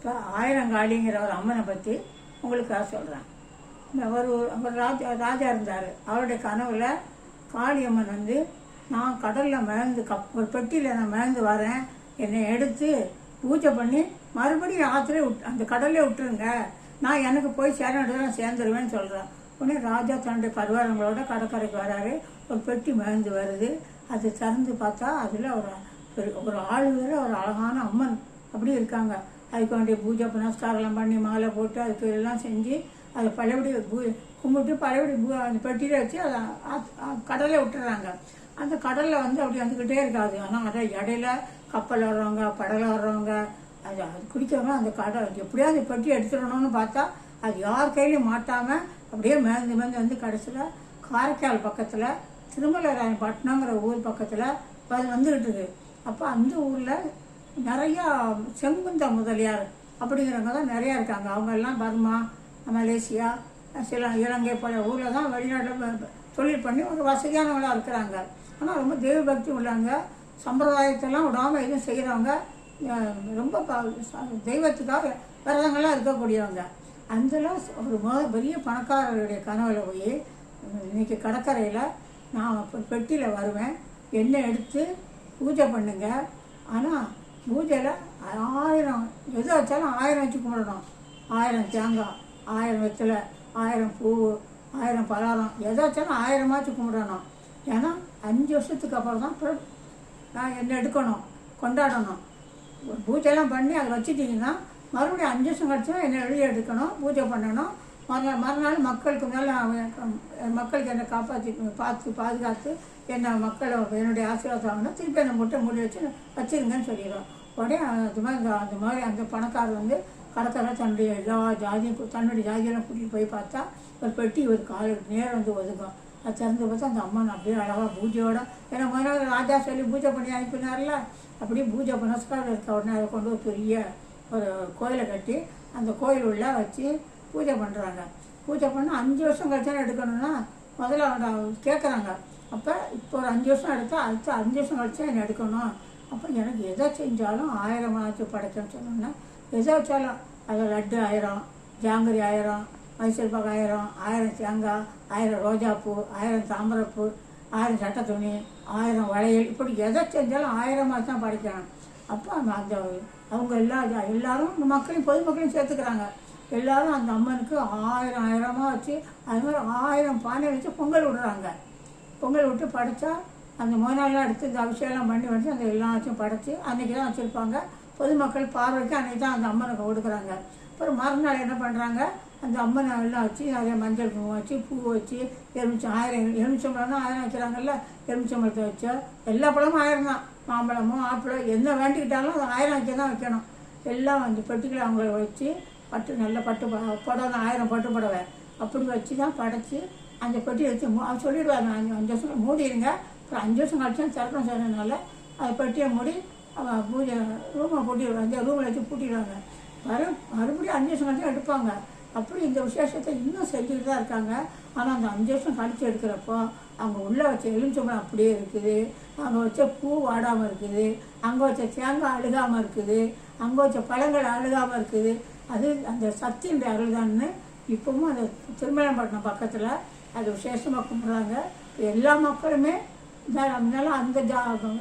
இப்போ ஆயிரங்காளிங்கிற ஒரு அம்மனை பற்றி உங்களுக்காக சொல்கிறேன் இந்த ஒரு ஒரு ராஜா ராஜா இருந்தார். அவருடைய கனவுல காளியம்மன் வந்து நான் கடலில் மிளந்து கப் ஒரு பெட்டியில் நான் மிளந்து வரேன். என்னை எடுத்து பூஜை பண்ணி மறுபடியும் ஆற்றுல விட் அந்த கடல்லே விட்டுருங்க நான் எனக்கு போய் சேர இடத்துல நான் சேர்ந்துருவேன்னு சொல்கிறேன் உடனே ராஜா தன்னுடைய பரிவாரங்களோட கடற்கரைக்கு வராரு. ஒரு பெட்டி மிளந்து வருது. அது திறந்து பார்த்தா அதில் ஒரு ஒரு ஆள் வேறு ஒரு அழகான அம்மன் அப்படி இருக்காங்க. அதுக்கு வேண்டிய பூஜை புனஸ்காரம்லாம் பண்ணி மாலை போட்டு அதுக்கு எல்லாம் செஞ்சு அதை பழையபடி பூ கும்பிட்டு பழையபடி பூ அந்த பெட்டியில் வச்சு அதை கடலை விட்டுறாங்க. அந்த கடலில் வந்து அப்படி வந்துக்கிட்டே இருக்காது. ஆனால் அதை இடையில கப்பல் வர்றவங்க படகுல வர்றவங்க அது அது குடிக்கிறவங்க அந்த கடல் எப்படியாவது பெட்டி எடுத்துடணும்னு பார்த்தா அது யார் கையிலையும் மாட்டாமல் அப்படியே மேந்து மேந்து வந்து கடைசியில் காரைக்கால் பக்கத்தில் திருமலராயன் பட்டினங்கிற ஊர் பக்கத்தில் அது வந்துக்கிட்டு இருக்கு. அப்போ அந்த ஊரில் நிறையா செங்குந்த முதலியார் அப்படிங்கிறவங்க தான் நிறையா இருக்காங்க. அவங்க எல்லாம் பர்மா மலேசியா சில இலங்கை போல ஊரில் தான் வெளிநாட்டில் தொழில் பண்ணி ஒரு வசதியானவங்களாக இருக்கிறாங்க. ஆனால் ரொம்ப தெய்வ பக்தி உள்ளவங்க சம்பிரதாயத்தெல்லாம் விடாமல் எதுவும் செய்கிறவங்க ரொம்ப தெய்வத்துக்காக விரதங்கள்லாம் இருக்கக்கூடியவங்க. அதில் ஒரு மொ- பெரிய பணக்காரருடைய கனவில் போய் இன்னைக்கு கடற்கரையில் நான் பெட்டியில் வருவேன். எண்ணெய் எடுத்து பூஜை பண்ணுங்க. ஆனால் பூஜையில் ஆயிரம் எது வச்சாலும் ஆயிரம் வச்சு கும்பிடணும். ஆயிரம் தேங்காய் ஆயிரம் வெத்தலை ஆயிரம் பூ ஆயிரம் பலாரம் எதை வச்சாலும் ஆயிரமாச்சும் கும்பிடணும். ஏன்னா அஞ்சு வருஷத்துக்கு அப்புறம் தான் நான் என்ன எடுக்கணும் கொண்டாடணும். ஒரு பூஜைலாம் பண்ணி அதை வச்சுட்டிங்கன்னா மறுபடியும் அஞ்சு வருஷம் கழிச்சு என்னை வெளியே எடுக்கணும் பூஜை பண்ணணும். மறுநாள் மறுநாள் மக்களுக்கு மேலே மக்களுக்கு என்னை காப்பாற்றி பார்த்து பாதுகாத்து என்ன மக்களை என்னுடைய ஆசீர்வாதம் வாங்கினா திருப்பி அந்த முட்டை மூடி வச்சு வச்சிருங்கன்னு சொல்லிடுவோம் உடனே அது மாதிரி அந்த- அந்த மாதிரி அந்த பணக்காரர் வந்து கடற்கரை தன்னுடைய எல்லா ஜாதியும் தன்னுடைய ஜாதியெல்லாம் கூட்டிகிட்டு போய் பார்த்தா ஒரு பெட்டி ஒரு காலுக்கு நேரம் வந்து ஒதுக்கும். அது திறந்து பார்த்தா அந்த அம்மா அப்படியே அழகாக பூஜையோட ஏன்னா முதல்ல ராஜா சொல்லி பூஜை பண்ணி அனுப்பினார்ல அப்படியே பூஜை புனஸ்காரம் இருக்க உடனே அதை கொண்டு ஒரு பெரிய ஒரு கோயிலை கட்டி அந்த கோயில் உள்ள வச்சு பூஜை பண்ணுறாங்க பூஜை பண்ண அஞ்சு வருஷம் கழிச்சு எடுக்கணும்னா முதல்ல அவங்க கேட்குறாங்க அப்போ இப்போ ஒரு அஞ்சு வருஷம் எடுத்தால் அடுத்த அஞ்சு வருஷம் கழிச்சு என்ன எடுக்கணும்? அப்போ எனக்கு எதை செஞ்சாலும் ஆயிரம் ஆச்சு படைக்கணும்னு சொன்னோன்னா எதை வச்சாலும் அது லட்டு ஆயிரம் ஜாங்கிரி ஆயிரம் மைசூர் பாக்கு ஆயிரம் ஆயிரம் தேங்காய் ஆயிரம் ரோஜாப்பூ ஆயிரம் தாமரைப்பூ ஆயிரம் சட்டை துணி ஆயிரம் வளையல் இப்படி எதை செஞ்சாலும் ஆயிரமாக தான் படைக்கணும். அப்போ அந்த அந்த அவங்க எல்லா எல்லாரும் மக்களையும் பொதுமக்களையும் சேர்த்துக்கிறாங்க. எல்லாரும் அந்த அம்மனுக்கு ஆயிரம் ஆயிரமாக வச்சு அது மாதிரி ஆயிரம் பானை வச்சு பொங்கல் விடுறாங்க. பொங்கல் விட்டு படைத்தா அந்த மோனாலாம் எடுத்து இந்த அபிஷேகம் பண்ணி வச்சு அந்த எல்லாத்தையும் படைத்து அன்றைக்கி தான் வச்சுருப்பாங்க. பொதுமக்கள் பார்வைக்கு அன்றைக்கி தான் அந்த அம்மனுக்கு கொடுக்குறாங்க. அப்புறம் மறுநாள் என்ன பண்ணுறாங்க அந்த அம்மனை எல்லாம் வச்சு நிறைய மஞ்சள் பூ வச்சு பூ வச்சு எலுமிச்சம் ஆயிரம் எலுமிச்சம்பழம்னா ஆயிரம் வைக்கிறாங்கல்ல எலுமிச்சம்பழத்தை வச்சா. எல்லா பழமும் ஆயிரம் தான். மாம்பழமும் ஆப்பிளம் என்ன வேண்டிக்கிட்டாலும் அது ஆயிரம் வச்சு தான் வைக்கணும். எல்லாம் வந்து பெட்டிகளை அவங்கள வச்சு பட்டு நல்ல பட்டு ப- புடவை ஆயிரம் பட்டு புடவை. அப்படி வச்சு தான் படைச்சி அந்த பெட்டி வச்சு மூ அவர் சொல்லிடுவார் அஞ்சு அஞ்சு வருஷம் மூடிடுங்க. அப்புறம் அஞ்சு வருஷம் கழிச்சு திறக்கணும் சொன்னதுனால அந்த பெட்டியை மூடி அவன் பூஜை ரூமை பூட்டிடுவாங்க அந்த ரூமில் வச்சு பூட்டிடுவாங்க. மறு மறுபடியும் அஞ்சு வருஷம் கழிச்சு எடுப்பாங்க. அப்படி இந்த விசேஷத்தை இன்னும் செஞ்சுட்டு தான் இருக்காங்க. ஆனால் அந்த அஞ்சு வருஷம் கழிச்சு எடுக்கிறப்போ அவங்க உள்ளே வச்ச எலுமிச்சம்பழம் அப்படியே இருக்குது. அங்கே வச்ச பூ வாடாமல் இருக்குது. அங்கே வச்ச தேங்காய் அழுகாமல் இருக்குது. அங்கே வச்ச பழங்கள் அழுகாமல் இருக்குது. அது அந்த சக்தியுடைய அருள்தான்னு இப்போவும் அந்த திருமலம்பட்டினம் பக்கத்தில் அது விசேஷமாக கும்பிட்றாங்க. எல்லா மக்களுமே இந்த- அந்த ஜா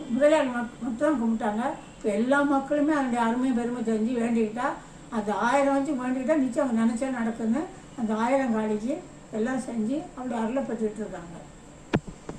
முதலாளி மட்டும் தான் கும்பிட்டாங்க. இப்போ எல்லா மக்களுமே அதனுடைய அருமை பெருமை தெரிஞ்சு வேண்டிக்கிட்டா அந்த ஆயிரம் வச்சு வேண்டிக்கிட்டா நிச்சயம் அவங்க நினச்சா நடக்குன்னு அந்த ஆயிரம் காலிக்கு எல்லாம் செஞ்சு அப்படி அருளை பெற்றுட்டு இருக்காங்க.